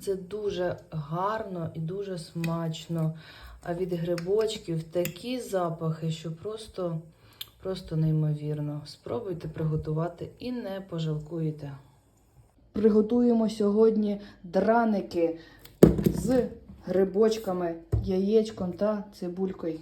Це дуже гарно і дуже смачно. А від грибочків такі запахи, що просто, просто неймовірно. Спробуйте приготувати і не пожалкуєте. Приготуємо сьогодні драники з грибочками, яєчком та цибулькою.